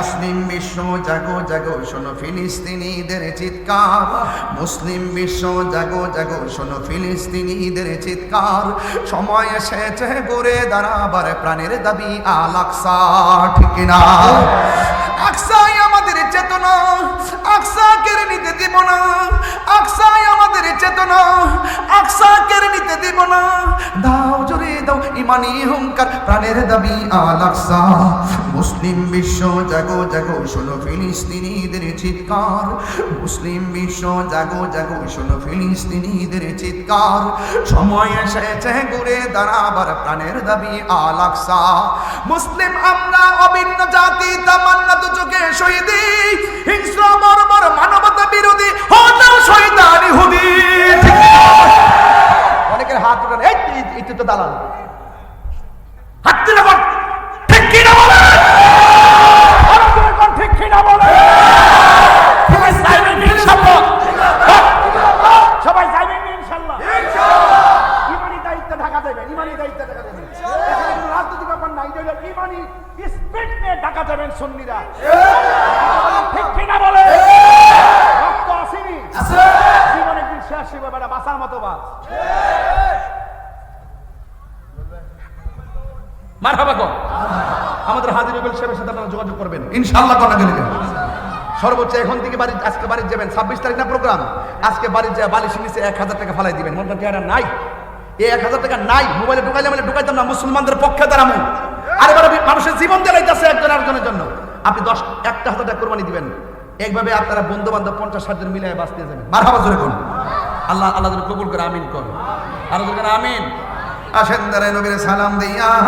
মুসলিম বিশ্ব জাগো জাগো, শোনো ফিলিস্তিনিদের চিৎকার। মুসলিম বিশ্ব জাগো জাগো, শোনো ফিলিস্তিনিদের চিৎকার। সময় এসেছে ঘুরে দাঁড়াবার প্রাণের দাবি আল আকসা, ঠিক না আকসাই আমাদের চেতনা আকসা কেড়ে নিতে দিব না। আকসাই আমাদের চেতনা আকসা কেড়ে নিতে দিব না। ইমানি হুঙ্কার, প্রাণের দাবি আল আকসা। মুসলিম বিশ্ব জাগো জাগো, শোনো ফিলিস্তিনিদের চিৎকার। মুসলিম বিশ্ব জাগো জাগো, শোনো ফিলিস্তিনিদের চিৎকার। সময় এসেছে ঘুরে দাঁড়াবার, প্রাণের দাবি আল আকসা। মুসলিম আমরা অভিন্ন জাতি, তামান্না তো চোখে শহীদি হিংস্র, বর্বর, মানবতা বিরোধী হটাও শহীদান ইহুদি। অনেকের হাত উঠান এই তো দালাল হাত তুলে বল ঠিক কি না বলে ঠিক কি না বলে সবাই যাইবেন ইনশাআল্লাহ সবাই যাইবেন ইনশাআল্লাহ ইমানি দায়িত্ব ঢাকা দেবেন ইমানি দায়িত্ব এখানে কোনো রাজনৈতিক ব্যাপার নাই এটা হলো ইমানি স্পিড নিয়ে ঢাকা দেবেন সুন্নিরা। ঠিক কিনা বলে? রক্ত আসেনি। জীবন একদিন শেষ হবে বেটা বাঁচার মতো বাস কর। আমাদের হাজির রুবেল সাহেবের সাথে আপনারা যোগাযোগ করবেন। ইনশাআল্লাহ করা গেলে সর্বোচ্চ এখন থেকে বাড়ি আজকে বাড়ি যাবেন। ছাব্বিশ তারিখ না প্রোগ্রাম আজকে বাড়ি যা বালিশ নিচে এক হাজার টাকা ফালাই দিবেন। মনটা টেয়ারা নাই? এক হাজার টাকা নাই, মোবাইলে ঢুকাইলে মানে ঢুকাইতাম না, মুসলমানদের পক্ষে আরে বারে মানুষের জীবন একজন আরেকজনের জন্য। আপনি দশ একটা হাজার টাকা কোরবানি দিবেন। এইভাবে আপনারা বন্ধু বান্ধব পঞ্চাশ ষাট জন মিলিয়ে বাঁচতে যাবেন। মারা জোরে কোন। আল্লাহ আল্লাহ কবুল করে, আমিন কর। আল্লাহ আমিন। আসেন দাঁড়ায় নবীর সালাম দিয়া।